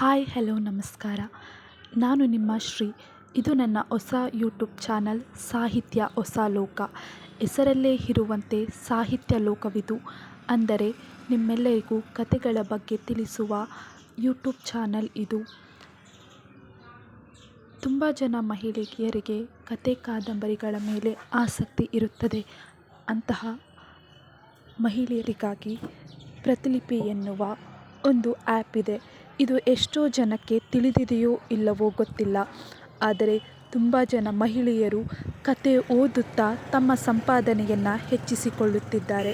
Hi, hello, ನಮಸ್ಕಾರ. ನಾನು ನಿಮ್ಮ ಶ್ರೀ. ಇದು ನನ್ನ ಹೊಸ ಯೂಟ್ಯೂಬ್ ಚಾನಲ್ ಸಾಹಿತ್ಯ ಹೊಸ ಲೋಕ. ಹೆಸರಲ್ಲೇ ಇರುವಂತೆ ಸಾಹಿತ್ಯ ಲೋಕವಿದು. ಅಂದರೆ ನಿಮ್ಮೆಲ್ಲರಿಗೂ ಕತೆಗಳ ಬಗ್ಗೆ ತಿಳಿಸುವ ಯೂಟ್ಯೂಬ್ ಚಾನಲ್ ಇದು. ತುಂಬ ಜನ ಮಹಿಳೆಯರಿಗೆ ಕತೆ ಕಾದಂಬರಿಗಳ ಮೇಲೆ ಆಸಕ್ತಿ ಇರುತ್ತದೆ. ಅಂತಹ ಮಹಿಳೆಯರಿಗಾಗಿ ಪ್ರತಿಲಿಪಿ ಎನ್ನುವ ಒಂದು ಆ್ಯಪ್ ಇದೆ. ಇದು ಎಷ್ಟೋ ಜನಕ್ಕೆ ತಿಳಿದಿದೆಯೋ ಇಲ್ಲವೋ ಗೊತ್ತಿಲ್ಲ. ಆದರೆ ತುಂಬ ಜನ ಮಹಿಳೆಯರು ಕತೆ ಓದುತ್ತಾ ತಮ್ಮ ಸಂಪಾದನೆಯನ್ನು ಹೆಚ್ಚಿಸಿಕೊಳ್ಳುತ್ತಿದ್ದಾರೆ.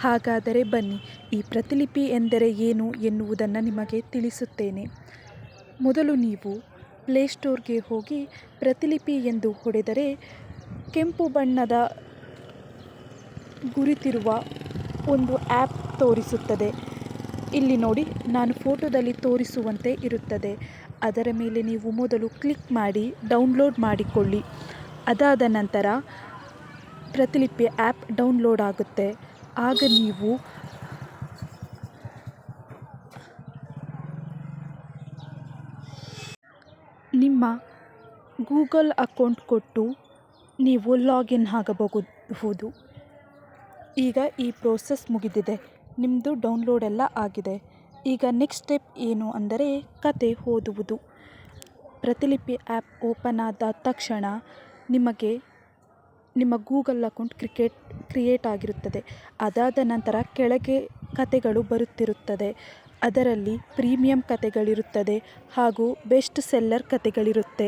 ಹಾಗಾದರೆ ಬನ್ನಿ, ಈ ಪ್ರತಿಲಿಪಿ ಎಂದರೆ ಏನು ಎನ್ನುವುದನ್ನು ನಿಮಗೆ ತಿಳಿಸುತ್ತೇನೆ. ಮೊದಲು ನೀವು ಪ್ಲೇಸ್ಟೋರ್ಗೆ ಹೋಗಿ ಪ್ರತಿಲಿಪಿ ಎಂದು ಹೊಡೆದರೆ ಕೆಂಪು ಬಣ್ಣದ ಗುರುತಿರುವ ಒಂದು ಆ್ಯಪ್ ತೋರಿಸುತ್ತದೆ. ಇಲ್ಲಿ ನೋಡಿ, ನಾನು ಫೋಟೋದಲ್ಲಿ ತೋರಿಸುವಂತೆ ಇರುತ್ತದೆ. ಅದರ ಮೇಲೆ ನೀವು ಮೊದಲು ಕ್ಲಿಕ್ ಮಾಡಿ, ಡೌನ್ಲೋಡ್ ಮಾಡಿಕೊಳ್ಳಿ. ಅದಾದ ನಂತರ ಪ್ರತಿಲಿಪಿ ಆ್ಯಪ್ ಡೌನ್ಲೋಡ್ ಆಗುತ್ತೆ. ಆಗ ನೀವು ನಿಮ್ಮ ಗೂಗಲ್ ಅಕೌಂಟ್ ಕೊಟ್ಟು ನೀವು ಲಾಗಿನ್ ಆಗಬಹುದು. ಈಗ ಈ ಪ್ರೋಸೆಸ್ ಮುಗಿದಿದೆ. ನಿಮ್ಮದು ಡೌನ್ಲೋಡ್ ಎಲ್ಲ ಆಗಿದೆ. ಈಗ ನೆಕ್ಸ್ಟ್ ಸ್ಟೆಪ್ ಏನು ಅಂದರೆ ಕತೆ ಓದುವುದು. ಪ್ರತಿಲಿಪಿ ಆ್ಯಪ್ ಓಪನ್ ಆದ ತಕ್ಷಣ ನಿಮಗೆ, ನಿಮ್ಮ ಗೂಗಲ್ ಅಕೌಂಟ್ ಕ್ರಿಕೆಟ್ ಕ್ರಿಯೇಟ್ ಆಗಿರುತ್ತದೆ. ಅದಾದ ನಂತರ ಕೆಳಗೆ ಕತೆಗಳು ಬರುತ್ತಿರುತ್ತದೆ. ಅದರಲ್ಲಿ ಪ್ರೀಮಿಯಂ ಕತೆಗಳಿರುತ್ತದೆ ಹಾಗೂ ಬೆಸ್ಟ್ ಸೆಲ್ಲರ್ ಕತೆಗಳಿರುತ್ತೆ.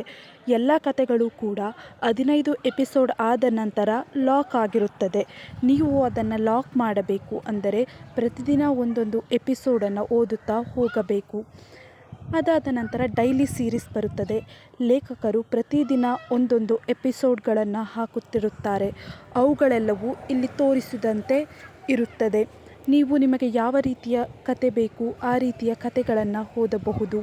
ಎಲ್ಲ ಕತೆಗಳು ಕೂಡ ಹದಿನೈದು ಎಪಿಸೋಡ್ ಆದ ನಂತರ ಲಾಕ್ ಆಗಿರುತ್ತದೆ. ನೀವು ಅದನ್ನು ಲಾಕ್ ಮಾಡಬೇಕು ಅಂದರೆ ಪ್ರತಿದಿನ ಒಂದೊಂದು ಎಪಿಸೋಡನ್ನು ಓದುತ್ತಾ ಹೋಗಬೇಕು. ಅದಾದ ನಂತರ ಡೈಲಿ ಸೀರೀಸ್ ಬರುತ್ತದೆ. ಲೇಖಕರು ಪ್ರತಿದಿನ ಒಂದೊಂದು ಎಪಿಸೋಡ್ಗಳನ್ನು ಹಾಕುತ್ತಿರುತ್ತಾರೆ. ಅವುಗಳೆಲ್ಲವೂ ಇಲ್ಲಿ ತೋರಿಸಿದಂತೆ ಇರುತ್ತದೆ. ನೀವು ನಿಮಗೆ ಯಾವ ರೀತಿಯ ಕತೆ ಬೇಕು, ಆ ರೀತಿಯ ಕತೆಗಳನ್ನು ಓದಬಹುದು.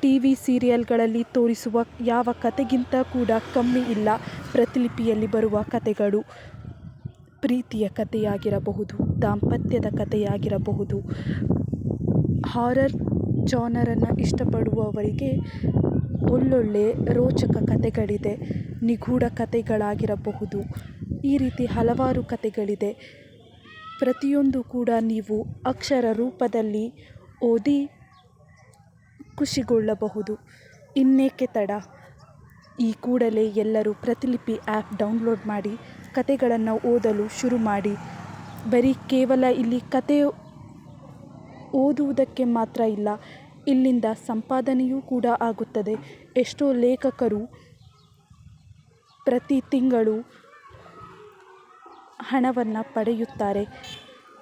ಟಿ ವಿ ಸೀರಿಯಲ್ಗಳಲ್ಲಿ ತೋರಿಸುವ ಯಾವ ಕತೆಗಿಂತ ಕೂಡ ಕಮ್ಮಿ ಇಲ್ಲ ಪ್ರತಿಲಿಪಿಯಲ್ಲಿ ಬರುವ ಕತೆಗಳು. ಪ್ರೀತಿಯ ಕಥೆಯಾಗಿರಬಹುದು ದಾಂಪತ್ಯದ ಕಥೆಯಾಗಿರಬಹುದು ಹಾರರ್ ಜಾನರನ್ನು ಇಷ್ಟಪಡುವವರಿಗೆ ಒಳ್ಳೊಳ್ಳೆ ರೋಚಕ ಕತೆಗಳಿದೆ, ನಿಗೂಢ ಕಥೆಗಳಾಗಿರಬಹುದು ಈ ರೀತಿ ಹಲವಾರು ಕತೆಗಳಿದೆ. ಪ್ರತಿಯೊಂದು ಕೂಡ ನೀವು ಅಕ್ಷರ ರೂಪದಲ್ಲಿ ಓದಿ ಖುಷಿಗೊಳ್ಳಬಹುದು. ಇನ್ನೇಕೆ ತಡ? ಈ ಕೂಡಲೇ ಎಲ್ಲರೂ ಪ್ರತಿಲಿಪಿ ಆ್ಯಪ್ ಡೌನ್ಲೋಡ್ ಮಾಡಿ ಕತೆಗಳನ್ನು ಓದಲು ಶುರು ಮಾಡಿ. ಬರೀ ಕೇವಲ ಇಲ್ಲಿ ಕತೆ ಓದುವುದಕ್ಕೆ ಮಾತ್ರ ಇಲ್ಲ, ಇಲ್ಲಿಂದ ಸಂಪಾದನೆಯೂ ಕೂಡ ಆಗುತ್ತದೆ. ಎಷ್ಟೋ ಲೇಖಕರು ಪ್ರತಿ ತಿಂಗಳು ಹಣವನ್ನು ಪಡೆಯುತ್ತಾರೆ.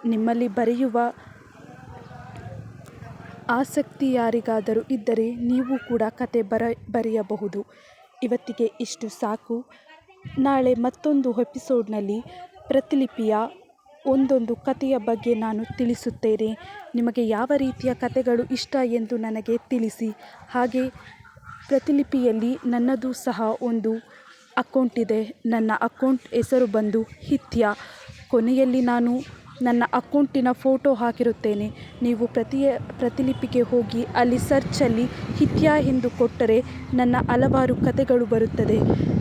ನಿಮ್ಮಲ್ಲಿ ಬರೆಯುವ ಆಸಕ್ತಿ ಯಾರಿಗಾದರೂ ಇದ್ದರೆ ನೀವು ಕೂಡ ಕತೆ ಬರ, ಬರೆಯಬಹುದು. ಇವತ್ತಿಗೆ ಇಷ್ಟು ಸಾಕು. ನಾಳೆ ಮತ್ತೊಂದು ಎಪಿಸೋಡ್ನಲ್ಲಿ ಪ್ರತಿಲಿಪಿಯ ಒಂದೊಂದು ಕಥೆಯ ಬಗ್ಗೆ ನಾನು ತಿಳಿಸುತ್ತೇನೆ. ನಿಮಗೆ ಯಾವ ರೀತಿಯ ಕತೆಗಳು ಇಷ್ಟ ಎಂದು ನನಗೆ ತಿಳಿಸಿ. ಹಾಗೆ ಪ್ರತಿಲಿಪಿಯಲ್ಲಿ ನನ್ನದು ಸಹ ಒಂದು ಅಕೌಂಟ್ ಇದೆ. ನನ್ನ ಅಕೌಂಟ್ ಹೆಸರು ಬಂದು ಹಿತ್ಯ. ಕೊನೆಯಲ್ಲಿ ನಾನು ನನ್ನ ಅಕೌಂಟಿನ ಫೋಟೋ ಹಾಕಿರುತ್ತೇನೆ. ನೀವು ಪ್ರತಿಯ ಪ್ರತಿಲಿಪಿಗೆ ಹೋಗಿ ಅಲ್ಲಿ ಸರ್ಚಲ್ಲಿ ಹಿತ್ಯ ಎಂದು ಕೊಟ್ಟರೆ ನನ್ನ ಹಲವಾರು ಕತೆಗಳು ಬರುತ್ತದೆ.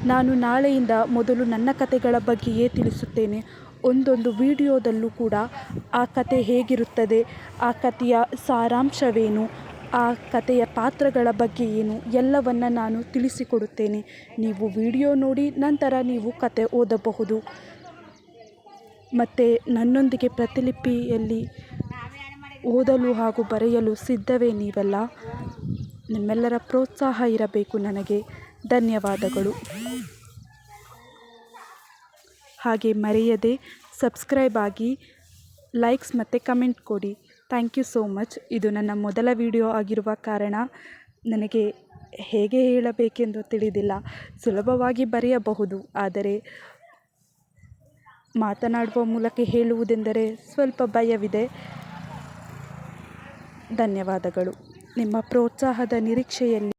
ನಾನು ನಾಳೆಯಿಂದ ಮೊದಲು ನನ್ನ ಕತೆಗಳ ಬಗ್ಗೆಯೇ ತಿಳಿಸುತ್ತೇನೆ. ಒಂದೊಂದು ವಿಡಿಯೋದಲ್ಲೂ ಕೂಡ ಆ ಕತೆ ಹೇಗಿರುತ್ತದೆ, ಆ ಕಥೆಯ ಸಾರಾಂಶವೇನು ಆ ಕಥೆಯ ಪಾತ್ರಗಳ ಬಗ್ಗೆ ಏನು ಎಲ್ಲವನ್ನು ನಾನು ತಿಳಿಸಿಕೊಡುತ್ತೇನೆ. ನೀವು ವಿಡಿಯೋ ನೋಡಿ, ನಂತರ ನೀವು ಕತೆ ಓದಬಹುದು. ಮತ್ತು ನನ್ನೊಂದಿಗೆ ಪ್ರತಿಲಿಪಿಯಲ್ಲಿ ಓದಲು ಹಾಗೂ ಬರೆಯಲು ಸಿದ್ಧವೇ ನೀವೆಲ್ಲ. ನಿಮ್ಮೆಲ್ಲರ ಪ್ರೋತ್ಸಾಹ ಇರಬೇಕು ನನಗೆ. ಧನ್ಯವಾದಗಳು. ಹಾಗೆ ಮರೆಯದೆ ಸಬ್ಸ್ಕ್ರೈಬ್ ಆಗಿ, ಲೈಕ್ಸ್ ಮತ್ತು ಕಮೆಂಟ್ ಕೊಡಿ. Thank you so much. ಇದು ನನ್ನ ಮೊದಲ ವಿಡಿಯೋ ಆಗಿರುವ ಕಾರಣ ನನಗೆ ಹೇಗೆ ಹೇಳಬೇಕೆಂದು ತಿಳಿದಿಲ್ಲ. ಸುಲಭವಾಗಿ ಬರೆಯಬಹುದು. ಆದರೆ ಮಾತನಾಡುವ ಮೂಲಕ ಹೇಳುವುದೆಂದರೆ ಸ್ವಲ್ಪ ಭಯವಿದೆ. ಧನ್ಯವಾದಗಳು. ನಿಮ್ಮ ಪ್ರೋತ್ಸಾಹದ ನಿರೀಕ್ಷೆಯಲ್ಲಿ